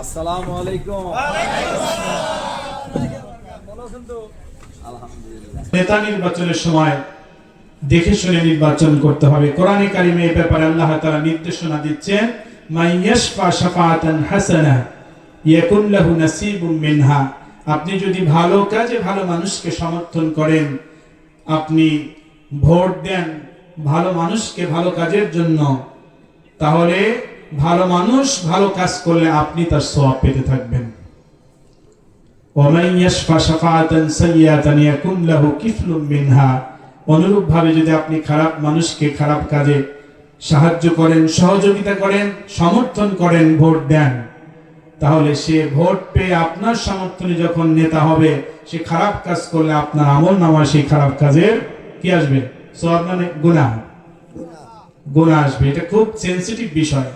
আসসালামু আলাইকুম। নেতা নির্বাচনের সময় দেখে শুনে নির্বাচন করতে হবে। কোরআনে কারিমে এই ব্যাপারে আল্লাহ তারা নির্দেশনা দিচ্ছেন। মান মিনহা। আপনি যদি ভালো কাজে ভালো মানুষকে সমর্থন করেন, আপনি ভোট দেন ভালো মানুষকে ভালো কাজের জন্য, তাহলে ভালো মানুষ ভালো কাজ করলে আপনি তার সওয়াব পেতে থাকবেন। অনুরূপভাবে যদি আপনি খারাপ মানুষকে খারাপ কাজে সাহায্য করেন, সহযোগিতা করেন, সমর্থন করেন, ভোট দেন। তাহলে সে ভোট পেয়ে আপনার সমর্থনে যখন নেতা হবে, সে খারাপ কাজ করলে আপনার আমল নামা সেই খারাপ কাজের কি আসবে? সব মানে গুনাহ। গুনাহ আসবে। এটা খুব সেনসিটিভ বিষয়।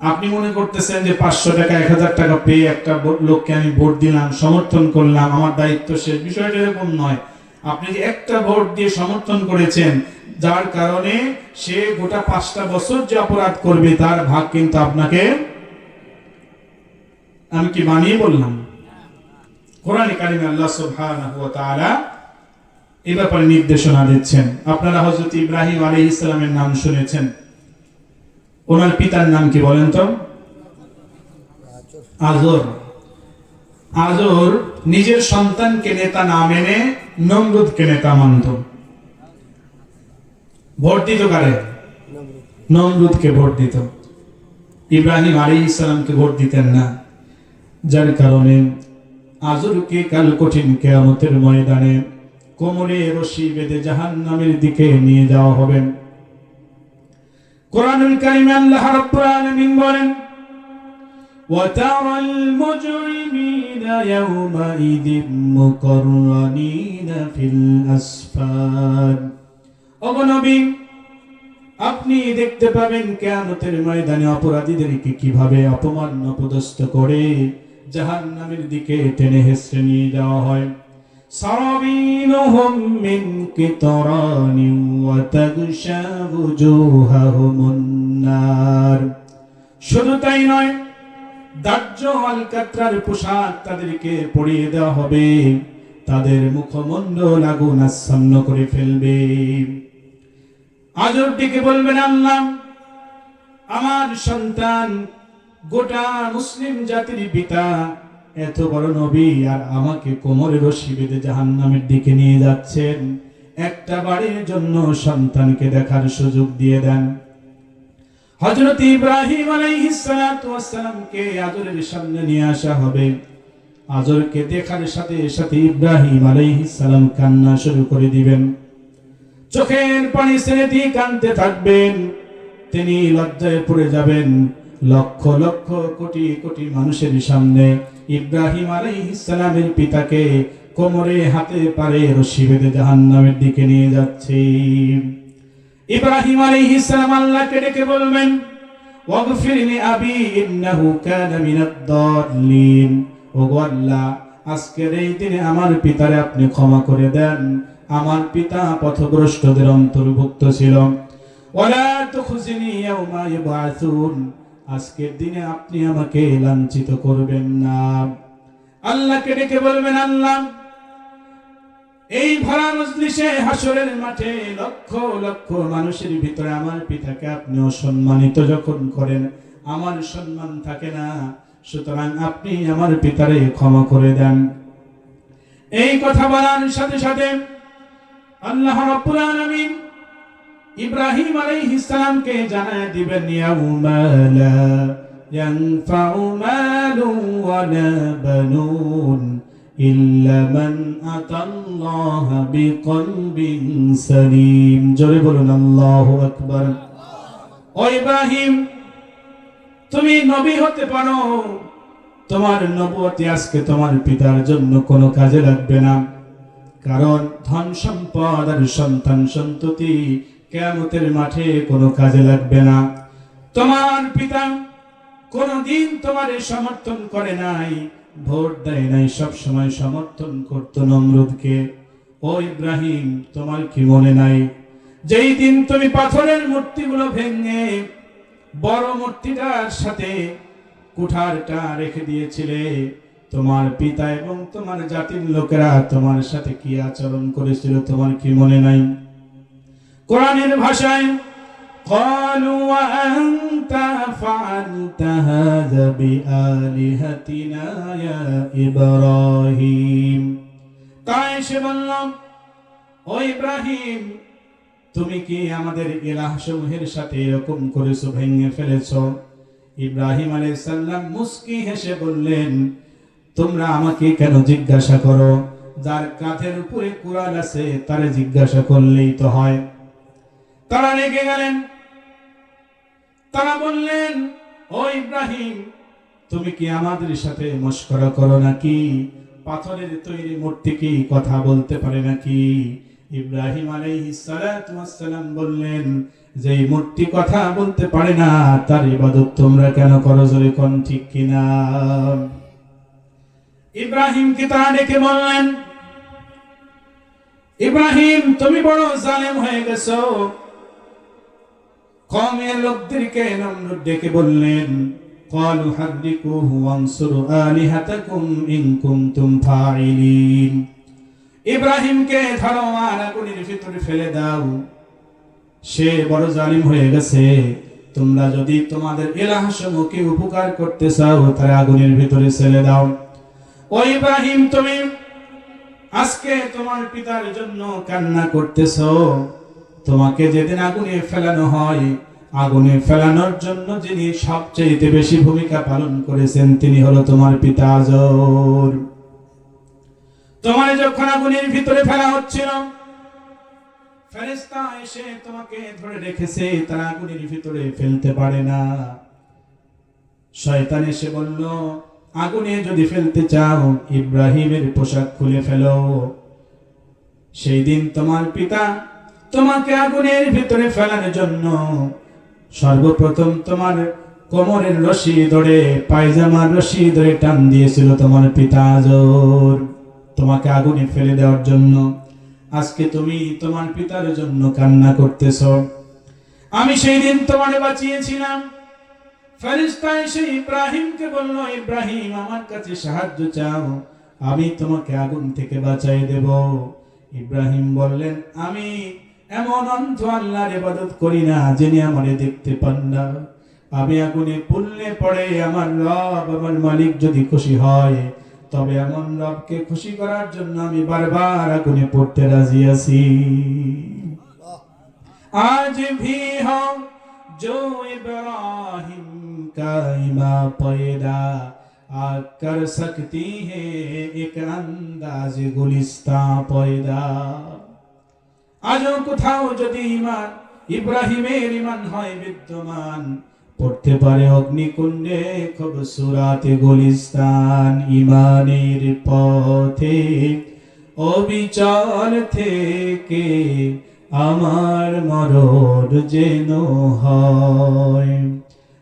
আপনি মনে করতেছেন যে পাঁচশো টাকা, এক হাজার টাকা পেয়ে একটা লোককে আমি ভোট দিলাম, সমর্থন করলাম, আমার দায়িত্ব শেষ। বিষয়টা এরকম নয়। আপনি যে একটা ভোট দিয়ে সমর্থন করেছেন যার কারণে সে গোটা পাঁচটা বছর যে অপরাধ করবে, তার ভাগ কিন্তু আপনাকে আমি কি বানিয়ে বললাম? কোরআন কারিমে আল্লাহ সুবহানাহু এই ব্যাপারে নির্দেশনা দিচ্ছেন। আপনারা হযরত ইব্রাহিম আলাইহিস সালামের নাম শুনেছেন। ওনার পিতার নাম কি বলেন তো? আজর আজর নিজের সন্তানকে নেতা না মেনে নমরুদকে নেতা মানত। ভোট দিত কারে নমরুদকে ভোট দিত ইব্রাহিম আলী ইসলামকে ভোট দিতেন না যার কারণে আজরকে কাল কঠিন কেয়ামতের ময়দানে কোমরে রশি বেঁধে জাহান নামের দিকে নিয়ে যাওয়া হবেন কোরআনুল কারিমে আল্লাহ রাব্বুল আলামিন বলেন وترى المجرمين يومئذ مقرنين في الأسفاد অগনবী আপনি দেখতে পাবেন কেয়ামতের ময়দানে অপরাধীদেরকে কিভাবে অপমান অপদস্থ করে জাহান্নামের দিকে টেনে হেসড়ে নিয়ে যাওয়া হয় سرابيلهم من قطران وتغشى وجوههم النار শুধু তাই নয় দাহ্য আলকাত্রার পোশাক তাদেরকে পরিয়ে দেওয়া হবে তাদের মুখমণ্ডল আগুন আচ্ছন্ন করে ফেলবে আজর ডেকে বলবেন আল্লাহ, আমার সন্তান গোটা মুসলিম জাতির পিতা, এত বড় নবী আর আমাকে কোমরে রশি বেঁধে জাহান্নামের দিকে নিয়ে যাচ্ছেন। একটা বাড়ির জন্য সন্তানকে দেখার সুযোগ দিয়ে দেন। হযরত ইব্রাহিম আলাইহিস সালাতু ওয়াস সালামকে আজরের সামনে নিয়ে আসা হবে। আজরকে দেখার সাথে সাথে ইব্রাহিম আলাইহিস সালাম কান্না শুরু করে দিবেন। চোখের পানি ছেড়ে দিয়ে কাঁদতে থাকবেন। তিনি লজ্জায় পড়ে যাবেন লক্ষ লক্ষ কোটি কোটি মানুষের সামনে। ইব্রাহিম আলাইহিস সালামের পিতাকে কোমরে হাতে পারে রশি বেঁধে জাহান্নামের দিকে নিয়ে যাচ্ছে। ইব্রাহিম আলাইহিস সালাম আল্লাহকে ডেকে বলবেন ওয়াগফিরনি আবি, ইন্নাহু কানা মিনাদ দাল্লিন। ওগো আল্লাহ, আজকের এই দিনে আমার পিতারে আপনি ক্ষমা করে দেন। আমার পিতা পথভ্রষ্টদের অন্তর্ভুক্ত ছিল। ওয়ালা তুখজিনি ইয়াউমা ইবআসুন, আজকের দিনে আপনি আমাকে লাঞ্ছিত করবেন না। আল্লাহকে ডেকে বলবেন, আল্লাহ, এই ভরা মজলিসে হাসরের মাঠে লক্ষ লক্ষ মানুষের ভিতরে আমার পিতাকে আপনি অসম্মানিত যখন করেন, আমার সম্মান থাকে না। সুতরাং আপনি আমার পিতারে ক্ষমা করে দেন। এই কথা বলার সাথে সাথে আল্লাহ রাব্বুল আলামিন ইব্রাহিম আলাইহিস সালামকে জানায় দিবেন ইয়াউমা লা ইয়ানফাউ মালুন ওয়ালা বানুন ইল্লা মান আতাল্লাহ বিকলবিন সালিম। জোরে বলুন, আল্লাহু আকবার। ও ইব্রাহিম, তুমি নবী হতে পারো। তোমার নবুয়তি আজকে তোমার পিতার জন্য কোনো কাজে লাগবে না। কারণ ধন সম্পদ আর সন্তান সন্ততি কেয়ামতের মাঠে কোনো কাজে লাগবে না। তোমার পিতা কোনদিন তোমার সমর্থন করে নাই, ভোট দেয় নাই, সব সময় সমর্থন করত নমরুদকে। ও ইব্রাহিম, তোমার কি মনে নাই? যেই দিন তুমি পাথরের মূর্তিগুলো ভেঙে বড় মূর্তিটার সাথে কুঠারটা রেখে দিয়েছিলে তোমার পিতা এবং তোমার জাতির লোকেরা তোমার সাথে কি আচরণ করেছিল তোমার কি মনে নাই কোরআনের ভাষায় قالوا وأنت فعلت هذا بآلهتنا يا إبراهيم তাই সে বললাম ও ইব্রাহিম তুমি কি আমাদের ইলাহ সমূহের সাথে এরকম করেছো ভেঙে ফেলেছো ইব্রাহিম আলাইহিস সালাম মুস্কি হেসে বললেন তোমরা আমাকে কেন জিজ্ঞাসা করো? যার কাঁধের উপরে কুরআন আছে, তারে জিজ্ঞাসা করলেই তো হয়। তারা রেগে গেলেন। তারা বললেন, ও ইব্রাহিম, তুমি কি আমাদের সাথে মস্করা করো নাকি? পাথরের তৈরি মূর্তি কি কথা বলতে পারে নাকি? ইব্রাহিম আলাইহিস সালাতু ওয়াস সালাম বললেন যে মূর্তি কথা বলতে পারে না, তার ইবাদত তোমরা কেন করো জোরে কোন ঠিক কিনা? ইব্রাহিমকে তারা ডেকে বললেন ইব্রাহিম তুমি বড় জালেম হয়ে গেছো কমের লোকদেরকে নমরুদ ডেকে বললেন قالوا حرقوه وانصروا آلهتكم إن كنتم فاعلين ইব্রাহিমকে ধরো আর আগুনের ভিতরে ফেলে দাও সে বড় জালিম হয়ে গেছে তোমরা যদি তোমাদের এলাহ সমূহকে উপকার করতে চাও তারা আগুনের ভিতরে ছেড়ে দাও ও ইব্রাহিম, তুমি আজকে তোমার পিতার জন্য কান্না করতেছ। তোমাকে যেদিন আগুনে ফেলানো হয়, আগুনে ফেলানোর জন্য যিনি সবচেয়ে বেশি ভূমিকা পালন করেছেন, তিনি হলো তোমার পিতা আজর। তোমার যখন আগুনের ভিতরে ফেলা হচ্ছিল, ফেরেশতা এসে তোমাকে ধরে রেখেছে, তারা আগুনের ভিতরে ফেলতে পারে না। শয়তান এসে বলল আগুনে যদি ফেলতে চাও, ইব্রাহিমের পোশাক খুলে ফেলো। সেই দিন তোমার পিতা তোমাকে আগুনের ভিতরে ফেলার জন্য সর্বপ্রথম তোমার কোমরের রশি ধরে, পায়জামার রশি ধরে টান দিয়েছিল তোমার পিতা আজর তোমাকে আগুনে ফেলে দেওয়ার জন্য। আজকে তুমি তোমার পিতার জন্য কান্না করতেছ। আমি সেই দিন তোমারে বাঁচিয়েছিলাম। ফেরেশতা এসে ইব্রাহিমকে বলল, ইব্রাহিম, আমার কাছে সাহায্য চাও, আমি তোমাকে আগুন থেকে বাঁচাই দেব। ইব্রাহিম বললেন, আমি এমন অন্ধ আল্লাহর ইবাদত করি না, যিনি আমারে দেখতে পান না। আমি আগুনে পড়ে আমার রব, আমার মালিক যদি খুশি হয়, তবে এমন রবকে খুশি করার জন্য আমি বারবার আগুনে পড়তে রাজি আছি। আজ ভি হো ইব্রাহিম का इमा पैदा आ कर सकती है एक अंदाज गुलिस्ता पैदा আজও কোথাও যদি ইমান ইব্রাহিমের ইমান হয় বিদ্যমান পড়তে পারে অগ্নিকুণ্ডে খুব সুরাতে গুলিস্তান ইমানের পথে অবিচার থেকে আমার মরণ যেন হয়